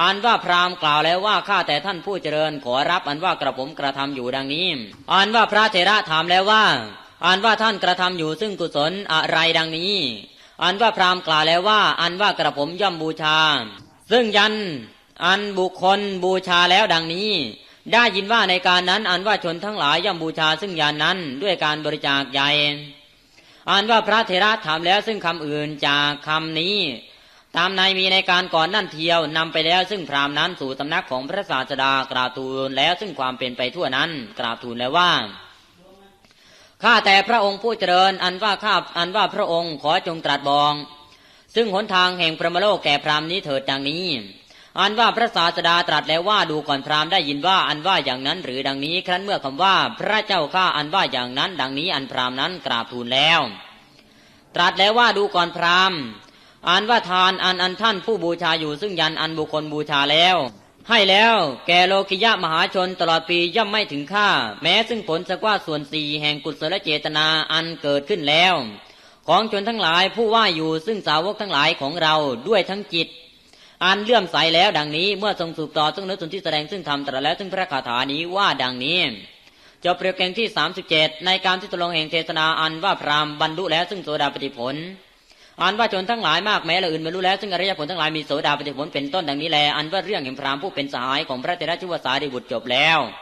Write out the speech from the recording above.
อันว่าพราหมณ์กล่าวแล้วว่าข้าแต่ท่านผู้เจริญขอรับอันว่ากระผมกระทำอยู่ดังนี้ อันว่าพระเถระถามแล้วว่าอันว่าท่านกระทำอยู่ซึ่งกุศลอะไรดังนี้ อันว่าพราหมณ์กล่าวแล้วว่า อันว่ากระผมย่อมบูชา ซึ่งยันอันบุคคลบูชาแล้วดังนี้ ได้ยินว่าในการนั้น อันว่าชนทั้งหลายย่อมบูชาซึ่งยานนั้นด้วยการบริจาคใหญ่อันว่าพระเถระถามแล้วซึ่งคำอื่นจากคำนี้ ตามในมีในการก่อนนั่นเทียวนำไปแล้วซึ่งพราหมณ์นั้นสู่ตำนักของพระศาสดากราบทูลแล้วซึ่งความเป็นไปทั่วนั้นกราบทูลแล้วว่าข้าแต่พระองค์ผู้เจริญอันว่าข้าอันว่าพระองค์ขอจงตรัสบอกซึ่งหนทางแห่งพระมโลกแก่พราหมณ์นี้เถิดดังนี้ อันว่าพระศาสดาตรัสแล้วว่าดูก่อนพราหมณ์ได้ยินว่าอันว่าอย่างนั้นหรือดังนี้ ครั้นเมื่อคำว่าพระเจ้าข้าอันว่าอย่างนั้น ดังนี้อันพราหมณ์นั้นกราบทูลแล้ว ตรัสแล้วว่าดูก่อนพราหมณ์ อันว่าทานอันอันท่านผู้บูชาอยู่ซึ่งยันอันบุคคลบูชาแล้ว ให้แล้วแก่โลกิยะมหาชนตลอดปีย่อมไม่ถึงค่า แม้ซึ่งผลสักว่าส่วนสี่แห่งกุศลเจตนาอันเกิดขึ้นแล้ว ของชนทั้งหลายผู้ว่าอยู่ซึ่งสาวกทั้งหลายของเราด้วยทั้งจิตอันเลื่อมใสแล้วดังนี้เมื่อทรงสืบต่อซึ่งเนื้อส่วนที่แสดงซึ่งธรรมตรัสแล้วซึ่งพระคาถานี้ว่าดังนี้จบเปรียบเกงที่ 37 ในการที่ตกลงแห่งเทศนาอันว่าพรามบรรลุแล้วซึ่งโสดาปฏิผล อันว่าชนทั้งหลายมากแม้ละอื่นไม่รู้แล้ว ซึ่งอริยผลทั้งหลายมีโสดาปฏิผลเป็นต้นดังนี้แล อันว่าเรื่องแห่งพราหมณ์ผู้เป็นสหายของพระเถระชื่อว่าสารีบุตรจบแล้ว